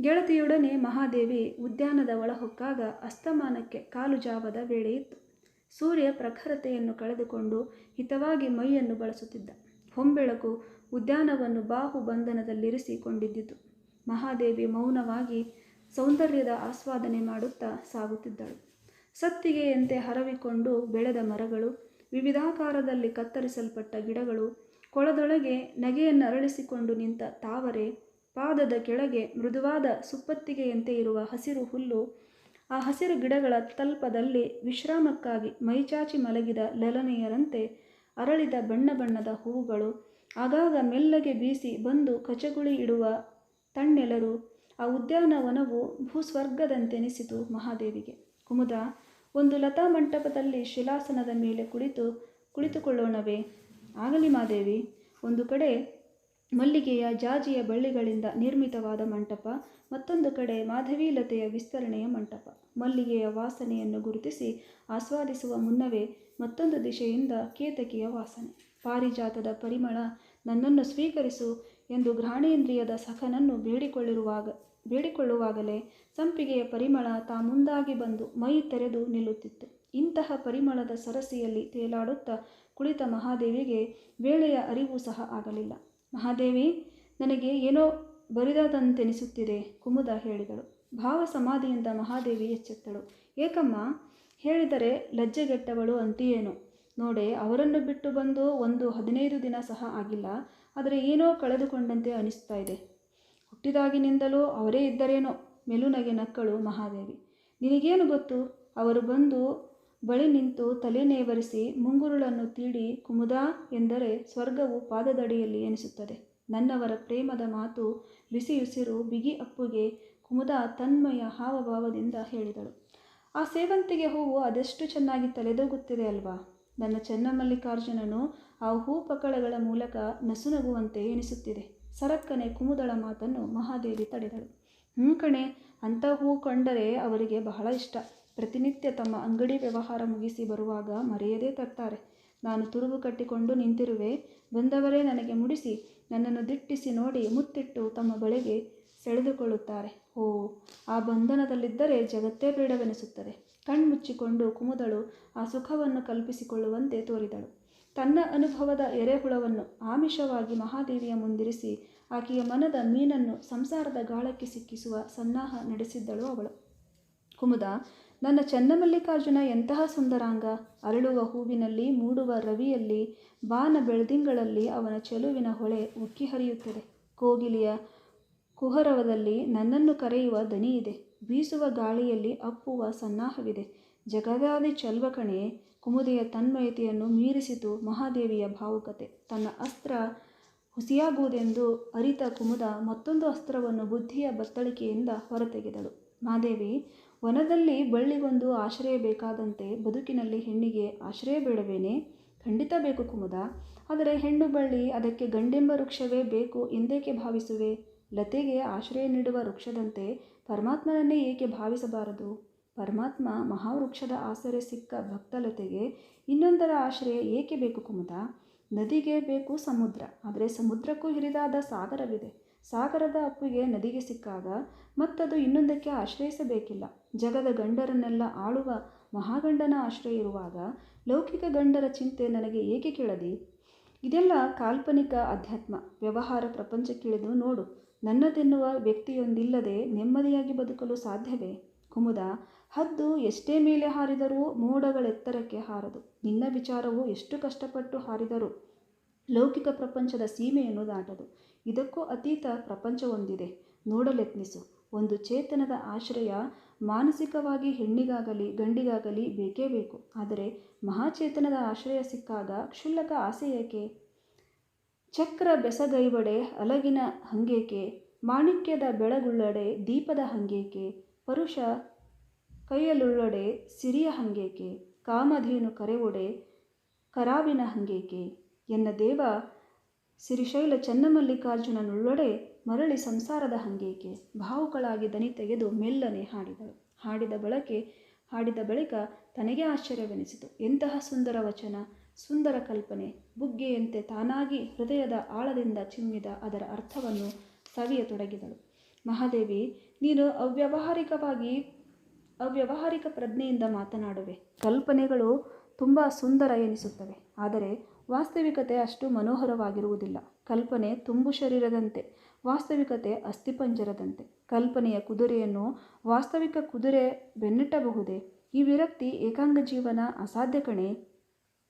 ಗೆಳತಿಯೊಡನೆ ಮಹಾದೇವಿ ಉದ್ಯಾನದ ಒಳಹೊಕ್ಕಾಗ ಅಸ್ತಮಾನಕ್ಕೆ ಕಾಲು ಜಾವದ ವೇಳೆಯಿತ್ತು. ಸೂರ್ಯ ಪ್ರಖರತೆಯನ್ನು ಕಳೆದುಕೊಂಡು ಹಿತವಾಗಿ ಮೈಯನ್ನು ಬಳಸುತ್ತಿದ್ದ. ಹೊಂಬೆಳಕು ಉದ್ಯಾನವನ್ನು ಬಾಹು ಬಂಧನದಲ್ಲಿರಿಸಿಕೊಂಡಿದ್ದಿತು. ಮಹಾದೇವಿ ಮೌನವಾಗಿ ಸೌಂದರ್ಯದ ಆಸ್ವಾದನೆ ಮಾಡುತ್ತಾ ಸಾಗುತ್ತಿದ್ದಳು. ಸತ್ತಿಗೆಯಂತೆ ಹರವಿಕೊಂಡು ಬೆಳೆದ ಮರಗಳು, ವಿವಿಧಾಕಾರದಲ್ಲಿ ಕತ್ತರಿಸಲ್ಪಟ್ಟ ಗಿಡಗಳು, ಕೊಳದೊಳಗೆ ನಗೆಯನ್ನು ಅರಳಿಸಿಕೊಂಡು ನಿಂತ ತಾವರೆ ಪಾದದ ಕೆಳಗೆ ಮೃದುವಾದ ಸುಪ್ಪತ್ತಿಗೆಯಂತೆ ಇರುವ ಹಸಿರು ಹುಲ್ಲು, ಆ ಹಸಿರು ಗಿಡಗಳ ತಲ್ಪದಲ್ಲಿ ವಿಶ್ರಾಮಕ್ಕಾಗಿ ಮೈಚಾಚಿ ಮಲಗಿದ ಲಲನೆಯರಂತೆ ಅರಳಿದ ಬಣ್ಣ ಬಣ್ಣದ ಹೂವುಗಳು, ಆಗಾಗ ಮೆಲ್ಲಗೆ ಬೀಸಿ ಬಂದು ಕಚಗುಳಿ ಇಡುವ ತಣ್ಣೆಲರು, ಆ ಉದ್ಯಾನವನವು ಭೂಸ್ವರ್ಗದಂತೆನಿಸಿತು ಮಹಾದೇವಿಗೆ. ಕುಮುದ, ಒಂದು ಲತಾ ಮಂಟಪದಲ್ಲಿ ಶಿಲಾಸನದ ಮೇಲೆ ಕುಳಿತು ಕುಳಿತುಕೊಳ್ಳೋಣವೇ? ಆಗಲಿ ಮಾದೇವಿ ಒಂದು ಕಡೆ ಮಲ್ಲಿಗೆಯ ಜಾಜಿಯ ಬಳ್ಳಿಗಳಿಂದ ನಿರ್ಮಿತವಾದ ಮಂಟಪ, ಮತ್ತೊಂದು ಕಡೆ ಮಾಧವೀಲತೆಯ ವಿಸ್ತರಣೆಯ ಮಂಟಪ. ಮಲ್ಲಿಗೆಯ ವಾಸನೆಯನ್ನು ಗುರುತಿಸಿ ಆಸ್ವಾದಿಸುವ ಮುನ್ನವೇ ಮತ್ತೊಂದು ದಿಶೆಯಿಂದ ಕೇತಕಿಯ ವಾಸನೆ. ಪಾರಿಜಾತದ ಪರಿಮಳ ನನ್ನನ್ನು ಸ್ವೀಕರಿಸು ಎಂದು ಘ್ರಾಣೇಂದ್ರಿಯದ ಸಖನನ್ನು ಬೇಡಿಕೊಳ್ಳಿರುವಾಗ, ಬೇಡಿಕೊಳ್ಳುವಾಗಲೇ ಸಂಪಿಗೆಯ ಪರಿಮಳ ತಾ ಮುಂದಾಗಿ ಬಂದು ಮೈ ತೆರೆದು ನಿಲ್ಲುತ್ತಿತ್ತು. ಇಂತಹ ಪರಿಮಳದ ಸರಸಿಯಲ್ಲಿ ತೇಲಾಡುತ್ತಾ ಕುಳಿತ ಮಹಾದೇವಿಗೆ ವೇಳೆಯ ಅರಿವು ಸಹ ಆಗಲಿಲ್ಲ. ಮಹಾದೇವಿ, ನನಗೆ ಏನೋ ಬರಿದಾದಂತೆನಿಸುತ್ತಿದೆ, ಕುಮುದ ಹೇಳಿದಳು. ಭಾವ ಸಮಾಧಿಯಿಂದ ಮಹಾದೇವಿ ಎಚ್ಚೆತ್ತಳು. ಏಕಮ್ಮ, ಹೇಳಿದರೆ ಲಜ್ಜೆಗೆಟ್ಟವಳು ಅಂತೀಯೇನು? ನೋಡೆ, ಅವರನ್ನು ಬಿಟ್ಟು ಬಂದು ಒಂದು ಹದಿನೈದು ದಿನ ಸಹ ಆಗಿಲ್ಲ, ಆದರೆ ಏನೋ ಕಳೆದುಕೊಂಡಂತೆ ಅನಿಸ್ತಾ ಇದೆ. ಹುಟ್ಟಿದಾಗಿನಿಂದಲೂ ಅವರೇ ಇದ್ದರೇನೋ? ಮೆಲುನಗೆ ನಕ್ಕಳು ಮಹಾದೇವಿ. ನಿನಗೇನು ಗೊತ್ತು? ಅವರು ಬಂದು ಬಳಿ ನಿಂತು ತಲೆ ನೇವರಿಸಿ ಮುಂಗುರುಳನ್ನು ತೀಡಿ, ಕುಮುದಾ ಎಂದರೆ ಸ್ವರ್ಗವು ಪಾದದಡಿಯಲ್ಲಿ ಎನಿಸುತ್ತದೆ. ನನ್ನವರ ಪ್ರೇಮದ ಮಾತು ಬಿಸಿಯುಸಿರು ಬಿಗಿ ಅಪ್ಪುಗೆ ಕುಮುದಾ ತನ್ಮಯ ಹಾವಭಾವದಿಂದ ಹೇಳಿದಳು. ಆ ಸೇವಂತಿಗೆ ಹೂವು ಅದೆಷ್ಟು ಚೆನ್ನಾಗಿ ತಲೆದೋಗುತ್ತಿದೆ ಅಲ್ವಾ? ನನ್ನ ಚೆನ್ನಮಲ್ಲಿಕಾರ್ಜುನನು ಆ ಹೂ ಪಕಳಗಳ ಮೂಲಕ ನಸುನಗುವಂತೆ ಎನಿಸುತ್ತಿದೆ. ಸರಕ್ಕನೆ ಕುಮುದಳ ಮಾತನ್ನು ಮಹಾದೇವಿ ತಡೆದಳು. ಹ್ಞೂ ಕಣೆ, ಅಂಥ ಹೂ ಕಂಡರೆ ಅವರಿಗೆ ಬಹಳ ಇಷ್ಟ. ಪ್ರತಿನಿತ್ಯ ತಮ್ಮ ಅಂಗಡಿ ವ್ಯವಹಾರ ಮುಗಿಸಿ ಬರುವಾಗ ಮರೆಯದೇ ತರ್ತಾರೆ. ನಾನು ತುರುಬು ಕಟ್ಟಿಕೊಂಡು ನಿಂತಿರುವೆ. ಬಂದವರೇ ನನಗೆ ಮುಡಿಸಿ, ನನ್ನನ್ನು ದಿಟ್ಟಿಸಿ ನೋಡಿ ಮುತ್ತಿಟ್ಟು ತಮ್ಮ ಬಳಿಗೆ ಸೆಳೆದುಕೊಳ್ಳುತ್ತಾರೆ. ಓ, ಆ ಬಂಧನದಲ್ಲಿದ್ದರೆ ಜಗತ್ತೇ ಬೇಡವೆನಿಸುತ್ತದೆ. ಕಣ್ಮುಚ್ಚಿಕೊಂಡು ಕುಮುದಳು ಆ ಸುಖವನ್ನು ಕಲ್ಪಿಸಿಕೊಳ್ಳುವಂತೆ ತೋರಿದಳು. ತನ್ನ ಅನುಭವದ ಎರೆಹುಳವನ್ನು ಆಮಿಷವಾಗಿ ಮಹಾದೇವಿಯ ಮುಂದಿರಿಸಿ, ಆಕೆಯ ಮನದ ಮೀನನ್ನು ಸಂಸಾರದ ಗಾಳಕ್ಕೆ ಸಿಕ್ಕಿಸುವ ಸನ್ನಾಹ ನಡೆಸಿದ್ದಳು ಅವಳು. ಕುಮುದ, ನನ್ನ ಚನ್ನಮಲ್ಲಿಕಾರ್ಜುನ ಎಂತಹ ಸುಂದರಾಂಗ. ಅರಳುವ ಹೂವಿನಲ್ಲಿ ಮೂಡುವ ರವಿಯಲ್ಲಿ, ಬಾನ ಬೆಳ್ದಿಂಗಳಲ್ಲಿ ಅವನ ಚೆಲುವಿನ ಹೊಳೆ ಉಕ್ಕಿ ಹರಿಯುತ್ತದೆ ಕೋಗಿಲಿಯ ಕುಹರವದಲ್ಲಿ ನನ್ನನ್ನು ಕರೆಯುವ ದನಿಯಿದೆ. ಬೀಸುವ ಗಾಳಿಯಲ್ಲಿ ಅಪ್ಪುವ ಸನ್ನಾಹವಿದೆ. ಜಗದಾದಿ ಚಲ್ವಕಣೆ ಕುಮುದೆಯ ತನ್ಮಯತೆಯನ್ನು ಮೀರಿಸಿತು ಮಹಾದೇವಿಯ ಭಾವುಕತೆ. ತನ್ನ ಅಸ್ತ್ರ ಹುಸಿಯಾಗುವುದೆಂದು ಅರಿತ ಕುಮುದ ಮತ್ತೊಂದು ಅಸ್ತ್ರವನ್ನು ಬುದ್ಧಿಯ ಬತ್ತಳಿಕೆಯಿಂದ ಹೊರತೆಗೆದಳು. ಮಾದೇವಿ ವನದಲ್ಲಿ ಬಳ್ಳಿಗೊಂದು ಆಶ್ರಯ ಬೇಕಾದಂತೆ ಬದುಕಿನಲ್ಲಿ ಹೆಣ್ಣಿಗೆ ಆಶ್ರಯ ಬೇಡವೇನೆ? ಖಂಡಿತ ಬೇಕು ಕುಮುದ. ಆದರೆ ಹೆಣ್ಣು ಬಳ್ಳಿ ಅದಕ್ಕೆ ಗಂಡೆಂಬ ವೃಕ್ಷವೇ ಬೇಕು ಎಂದೇಕೆ ಭಾವಿಸುವೆ? ಲತೆಗೆ ಆಶ್ರಯ ನೀಡುವ ವೃಕ್ಷದಂತೆ ಪರಮಾತ್ಮನನ್ನೇ ಏಕೆ ಭಾವಿಸಬಾರದು? ಪರಮಾತ್ಮ ಮಹಾವೃಕ್ಷದ ಆಸರೆ ಸಿಕ್ಕ ಭಕ್ತಲತೆಗೆ ಇನ್ನೊಂದರ ಆಶ್ರಯ ಏಕೆ ಬೇಕು ಕುಮುದ? ನದಿಗೆ ಬೇಕು ಸಮುದ್ರ. ಆದರೆ ಸಮುದ್ರಕ್ಕೂ ಹಿರಿದಾದ ಸಾಗರವಿದೆ. ಸಾಗರದ ಅಪ್ಪಿಗೆ ನದಿಗೆ ಸಿಕ್ಕಾಗ ಮತ್ತದು ಇನ್ನೊಂದಕ್ಕೆ ಆಶ್ರಯಿಸಬೇಕಿಲ್ಲ. ಜಗದ ಗಂಡರನ್ನೆಲ್ಲ ಆಳುವ ಮಹಾಗಂಡನ ಆಶ್ರಯ ಇರುವಾಗ ಲೌಕಿಕ ಗಂಡರ ಚಿಂತೆ ನನಗೆ ಏಕೆ ಕೇಳದಿ? ಇದೆಲ್ಲ ಕಾಲ್ಪನಿಕ ಅಧ್ಯಾತ್ಮ. ವ್ಯವಹಾರ ಪ್ರಪಂಚಕ್ಕಿಳಿದು ನೋಡು. ನನ್ನದೆನ್ನುವ ವ್ಯಕ್ತಿಯೊಂದಿಲ್ಲದೆ ನೆಮ್ಮದಿಯಾಗಿ ಬದುಕಲು ಸಾಧ್ಯವೇ? ಕುಮುದ, ಹದ್ದು ಎಷ್ಟೇ ಮೇಲೆ ಹಾರಿದರೂ ಮೋಡಗಳೆತ್ತರಕ್ಕೆ ಹಾರದು. ನಿನ್ನ ವಿಚಾರವು ಎಷ್ಟು ಕಷ್ಟಪಟ್ಟು ಹಾರಿದರೂ. ಲೌಕಿಕ ಪ್ರಪಂಚದ ಸೀಮೆಯನ್ನು ದಾಟದು ಇದಕ್ಕೂ ಅತೀತ ಪ್ರಪಂಚವೊಂದಿದೆ. ನೋಡಲೆತ್ನಿಸು. ಒಂದು ಚೇತನದ ಆಶ್ರಯ ಮಾನಸಿಕವಾಗಿ ಹೆಣ್ಣಿಗಾಗಲಿ, ಗಂಡಿಗಾಗಲಿ ಬೇಕೇ ಬೇಕು. ಆದರೆ ಮಹಾಚೇತನದ ಆಶ್ರಯ ಸಿಕ್ಕಾಗ ಕ್ಷುಲ್ಲಕ ಆಸೆ ಏಕೆ? ಚಕ್ರ ಬೆಸಗೈಬಡೆ ಅಲಗಿನ ಹಂಗೇಕೆ? ಮಾಣಿಕ್ಯದ ಬೆಳಗುಳ್ಳಡೆ ದೀಪದ ಹಂಗೇಕೆ? ಪರುಷ ಕೈಯಲುಳ್ಳಡೆ ಸಿರಿಯ ಹಂಗೇಕೆ? ಕಾಮಧೇನು ಕರೆವೊಡೆ ಕರಾವಿನ ಹಂಗೇಕೆ? ಎನ್ನ ದೇವ, ಸಿರಿಶೈಲ ಚನ್ನಮಲ್ಲಿಕಾರ್ಜುನನುಳ್ಳೊಡೆ ಮರಳಿ ಸಂಸಾರದ ಹಂಗೇಕೆ ಭಾವುಕಳಾಗಿ ದನಿ ತೆಗೆದು ಮೆಲ್ಲನೆ ಹಾಡಿದಳು. ಹಾಡಿದ ಬಳಕೆ, ಹಾಡಿದ ಬಳಿಕ ತನಗೆ ಆಶ್ಚರ್ಯವೆನಿಸಿತು. ಎಂತಹ ಸುಂದರ ವಚನ, ಸುಂದರ ಕಲ್ಪನೆ, ಬುಗ್ಗೆಯಂತೆ ತಾನಾಗಿ ಹೃದಯದ ಆಳದಿಂದ ಚಿಮ್ಮಿದ ಅದರ ಅರ್ಥವನ್ನು ಸವಿಯತೊಡಗಿದಳು ಮಹಾದೇವಿ, ನೀನು ಅವ್ಯಾವಹಾರಿಕವಾಗಿ, ಅವ್ಯಾವಹಾರಿಕ ಪ್ರಜ್ಞೆಯಿಂದ ಮಾತನಾಡುವೆ. ಕಲ್ಪನೆಗಳು ತುಂಬ ಸುಂದರ ಎನಿಸುತ್ತವೆ. ಆದರೆ ವಾಸ್ತವಿಕತೆ ಅಷ್ಟು ಮನೋಹರವಾಗಿರುವುದಿಲ್ಲ. ಕಲ್ಪನೆ ತುಂಬು ಶರೀರದಂತೆ, ವಾಸ್ತವಿಕತೆ ಅಸ್ಥಿಪಂಜರದಂತೆ. ಕಲ್ಪನೆಯ ಕುದುರೆಯನ್ನು ವಾಸ್ತವಿಕ ಕುದುರೆ ಬೆನ್ನಿಟ್ಟಬಹುದೇ? ಈ ವಿರಕ್ತಿ ಏಕಾಂಗ ಜೀವನ ಅಸಾಧ್ಯ ಕಣೆ?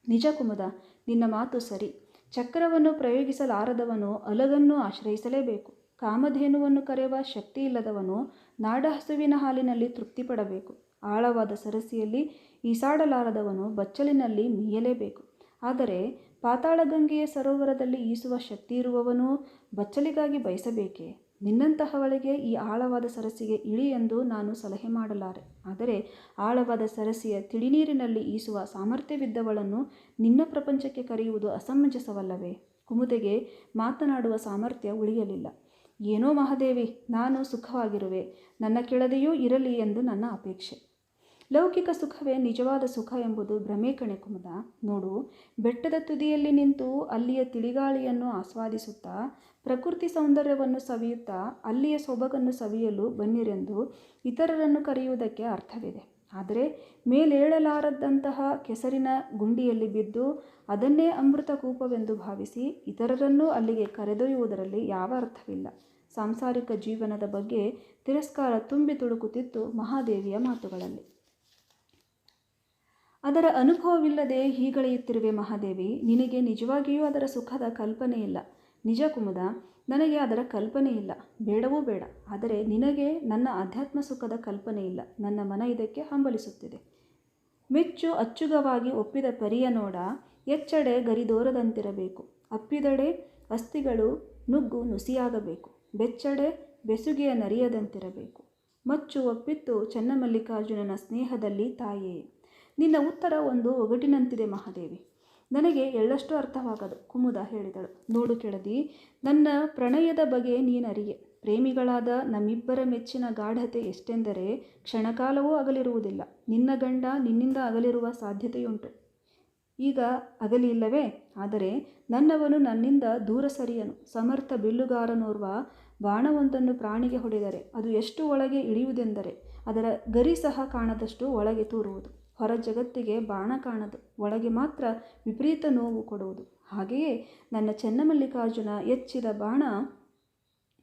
ನಿಜ ಕುಮದ, ನಿನ್ನ ಮಾತು ಸರಿ. ಚಕ್ರವನ್ನು ಪ್ರಯೋಗಿಸಲಾರದವನು ಅಲಗನ್ನು ಆಶ್ರಯಿಸಲೇಬೇಕು. ಕಾಮಧೇನುವನ್ನು ಕರೆಯುವ ಶಕ್ತಿ ಇಲ್ಲದವನು ನಾಡಹಸುವಿನ ಹಾಲಿನಲ್ಲಿ ತೃಪ್ತಿಪಡಬೇಕು. ಆಳವಾದ ಸರಸಿಯಲ್ಲಿ ಈಸಾಡಲಾರದವನು ಬಚ್ಚಲಿನಲ್ಲಿ ಮೀಯಲೇಬೇಕು. ಆದರೆ ಪಾತಾಳಗಂಗೆಯ ಸರೋವರದಲ್ಲಿ ಈಸುವ ಶಕ್ತಿ ಇರುವವನು ಬಚ್ಚಲಿಗಾಗಿ ಬಯಸಬೇಕೆ? ನಿನ್ನಂತಹವಳಿಗೆ ಈ ಆಳವಾದ ಸರಸಿಗೆ ಇಳಿ ಎಂದು ನಾನು ಸಲಹೆ ಮಾಡಲಾರೆ. ಆದರೆ ಆಳವಾದ ಸರಸಿಯ ತಿಳಿನೀರಿನಲ್ಲಿ ಈಸುವ ಸಾಮರ್ಥ್ಯವಿದ್ದವಳನ್ನು ನಿನ್ನ ಪ್ರಪಂಚಕ್ಕೆ ಕರೆಯುವುದು ಅಸಮಂಜಸವಲ್ಲವೇ? ಕುಮುದೆಗೆ ಮಾತನಾಡುವ ಸಾಮರ್ಥ್ಯ ಉಳಿಯಲಿಲ್ಲ. ಏನೋ ಮಹಾದೇವಿ, ನಾನು ಸುಖವಾಗಿರುವೆ. ನನ್ನ ಕೆಳದೆಯೂ ಇರಲಿ ಎಂದು ನನ್ನ ಅಪೇಕ್ಷೆ. ಲೌಕಿಕ ಸುಖವೇ ನಿಜವಾದ ಸುಖ ಎಂಬುದು ಭ್ರಮೆ ಕಣೆ ಕುಮುದ. ನೋಡು, ಬೆಟ್ಟದ ತುದಿಯಲ್ಲಿ ನಿಂತು ಅಲ್ಲಿಯ ತಿಳಿಗಾಳಿಯನ್ನು ಆಸ್ವಾದಿಸುತ್ತಾ, ಪ್ರಕೃತಿ ಸೌಂದರ್ಯವನ್ನು ಸವಿಯುತ್ತಾ, ಅಲ್ಲಿಯ ಸೊಬಗನ್ನು ಸವಿಯಲು ಬನ್ನಿರೆಂದು ಇತರರನ್ನು ಕರೆಯುವುದಕ್ಕೆ ಅರ್ಥವಿದೆ. ಆದರೆ ಮೇಲೇಳಲಾರದಂತಹ ಕೆಸರಿನ ಗುಂಡಿಯಲ್ಲಿ ಬಿದ್ದು ಅದನ್ನೇ ಅಮೃತ ಕೂಪವೆಂದು ಭಾವಿಸಿ ಇತರರನ್ನು ಅಲ್ಲಿಗೆ ಕರೆದೊಯ್ಯುವುದರಲ್ಲಿ ಯಾವ ಅರ್ಥವಿಲ್ಲ. ಸಾಂಸಾರಿಕ ಜೀವನದ ಬಗ್ಗೆ ತಿರಸ್ಕಾರ ತುಂಬಿ ತುಳುಕುತ್ತಿತ್ತು ಮಹಾದೇವಿಯ ಮಾತುಗಳಲ್ಲಿ. ಅದರ ಅನುಭವವಿಲ್ಲದೆ ಹೀಗಳೆಯುತ್ತಿರುವೆ ಮಹಾದೇವಿ, ನಿನಗೆ ನಿಜವಾಗಿಯೂ ಅದರ ಸುಖದ ಕಲ್ಪನೆ ಇಲ್ಲ ನಿಜ ಕುಮುದ, ನನಗೆ ಅದರ ಕಲ್ಪನೆ ಇಲ್ಲ ಬೇಡವೂ ಬೇಡ. ಆದರೆ ನಿನಗೆ ನನ್ನ ಅಧ್ಯಾತ್ಮ ಸುಖದ ಕಲ್ಪನೆ ಇಲ್ಲ ನನ್ನ ಮನ ಇದಕ್ಕೆ ಹಂಬಲಿಸುತ್ತಿದೆ. ಮೆಚ್ಚು ಅಚ್ಚುಗವಾಗಿ ಒಪ್ಪಿದ ಪರಿಯ ನೋಡ ಎಚ್ಚಡೆ ಗರಿದೋರದಂತಿರಬೇಕು ಅಪ್ಪಿದಡೆ ಅಸ್ಥಿಗಳು ನುಗ್ಗು ನುಸಿಯಾಗಬೇಕು. ಬೆಚ್ಚಡೆ ಬೆಸುಗೆಯ ನರಿಯದಂತಿರಬೇಕು. ಮಚ್ಚು ಒಪ್ಪಿತ್ತು ಚನ್ನಮಲ್ಲಿಕಾರ್ಜುನನ ಸ್ನೇಹದಲ್ಲಿ ತಾಯೇ. ನಿನ್ನ ಉತ್ತರ ಒಂದು ಒಗಟಿನಂತಿದೆ ಮಹಾದೇವಿ. ನನಗೆ ಎಳ್ಳಷ್ಟು ಅರ್ಥವಾಗದು, ಕುಮುದ ಹೇಳಿದಳು. ನೋಡು ಕೆಳದಿ, ನನ್ನ ಪ್ರಣಯದ ಬಗೆ ನೀನರಿಗೆ ಪ್ರೇಮಿಗಳಾದ ನಮ್ಮಿಬ್ಬರ ಮೆಚ್ಚಿನ ಗಾಢತೆ ಎಷ್ಟೆಂದರೆ ಕ್ಷಣಕಾಲವೂ ಅಗಲಿರುವುದಿಲ್ಲ. ನಿನ್ನ ಗಂಡ ನಿನ್ನಿಂದ ಅಗಲಿರುವ ಸಾಧ್ಯತೆಯುಂಟು. ಈಗ ಅಗಲಿಲ್ಲವೇ? ಆದರೆ ನನ್ನವನು ನನ್ನಿಂದ ದೂರ ಸರಿಯನು. ಸಮರ್ಥ ಬಿಲ್ಲುಗಾರನೋರ್ವ ಬಾಣವೊಂದನ್ನು ಪ್ರಾಣಿಗೆ ಹೊಡೆದರೆ ಅದು ಎಷ್ಟು ಒಳಗೆ ಇಳಿಯುವುದೆಂದರೆ ಅದರ ಗರಿ ಸಹ ಕಾಣದಷ್ಟು ಒಳಗೆ ತೂರುವುದು. ಹೊರ ಜಗತ್ತಿಗೆ ಬಾಣ ಕಾಣದು. ಒಳಗೆ ಮಾತ್ರ ವಿಪರೀತ ನೋವು ಕೊಡುವುದು. ಹಾಗೆಯೇ ನನ್ನ ಚೆನ್ನಮಲ್ಲಿಕಾರ್ಜುನ ಎಚ್ಚಿದ ಬಾಣ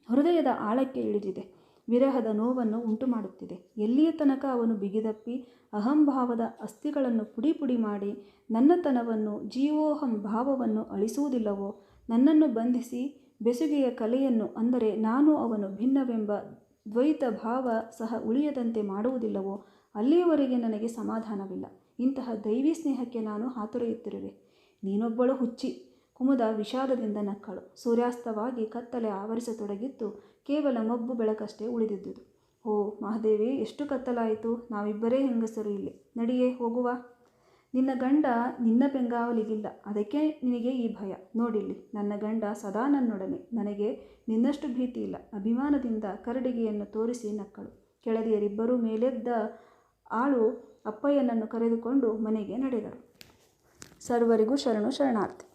ಹೃದಯದ ಆಳಕ್ಕೆ ಇಳಿದಿದೆ. ವಿರಹದ ನೋವನ್ನು ಉಂಟು ಮಾಡುತ್ತಿದೆ ಎಲ್ಲಿಯ ತನಕ ಅವನು ಬಿಗಿದಪ್ಪಿ, ಅಹಂಭಾವದ ಅಸ್ಥಿಗಳನ್ನು ಪುಡಿ ಪುಡಿ ಮಾಡಿ ನನ್ನತನವನ್ನು, ಜೀವೋಹಂ ಭಾವವನ್ನು ಅಳಿಸುವುದಿಲ್ಲವೋ? ನನ್ನನ್ನು ಬಂಧಿಸಿ ಬೆಸುಗೆಯ ಕಲೆಯನ್ನು ಅಂದರೆ ನಾನು ಅವನು ಭಿನ್ನವೆಂಬ ದ್ವೈತ ಭಾವ ಸಹ ಉಳಿಯದಂತೆ ಮಾಡುವುದಿಲ್ಲವೋ? ಅಲ್ಲಿಯವರೆಗೆ ನನಗೆ ಸಮಾಧಾನವಿಲ್ಲ. ಇಂತಹ ದೈವಿ ಸ್ನೇಹಕ್ಕೆ ನಾನು ಹಾತೊರೆಯುತ್ತಿರುವೆ. ನೀನೊಬ್ಬಳು ಹುಚ್ಚಿ. ಕುಮುದ ವಿಷಾದದಿಂದ ನಕ್ಕಳು. ಸೂರ್ಯಾಸ್ತವಾಗಿ ಕತ್ತಲೆ ಆವರಿಸತೊಡಗಿತ್ತು. ಕೇವಲ ಮಬ್ಬು ಬೆಳಕಷ್ಟೇ ಉಳಿದಿದ್ದುದು. ಓ, ಮಹಾದೇವಿ, ಎಷ್ಟು ಕತ್ತಲಾಯಿತು. ನಾವಿಬ್ಬರೇ ಹೆಂಗಸರು ಇಲ್ಲಿ. ನಡಿಯೇ, ಹೋಗುವ. ನಿನ್ನ ಗಂಡ ನಿನ್ನ ಬೆಂಗಾವಲಿಗಿಲ್ಲ. ಅದಕ್ಕೆ ನಿನಗೆ ಈ ಭಯ. ನೋಡಿಲ್ಲಿ, ನನ್ನ ಗಂಡ ಸದಾ ನನ್ನೊಡನೆ. ನನಗೆ ನಿನ್ನಷ್ಟು ಭೀತಿ ಇಲ್ಲ ಅಭಿಮಾನದಿಂದ ಕರಡಿಗೆಯನ್ನು ತೋರಿಸಿ ನಕ್ಕಳು. ಕೆಳದಿಯರಿಬ್ಬರೂ ಮೇಲೆದ್ದ ಆಳು ಅಪ್ಪಯ್ಯನನ್ನು ಕರೆದುಕೊಂಡು ಮನೆಗೆ ನಡೆದರು. ಸರ್ವರಿಗೂ ಶರಣು ಶರಣಾರ್ಥಿ.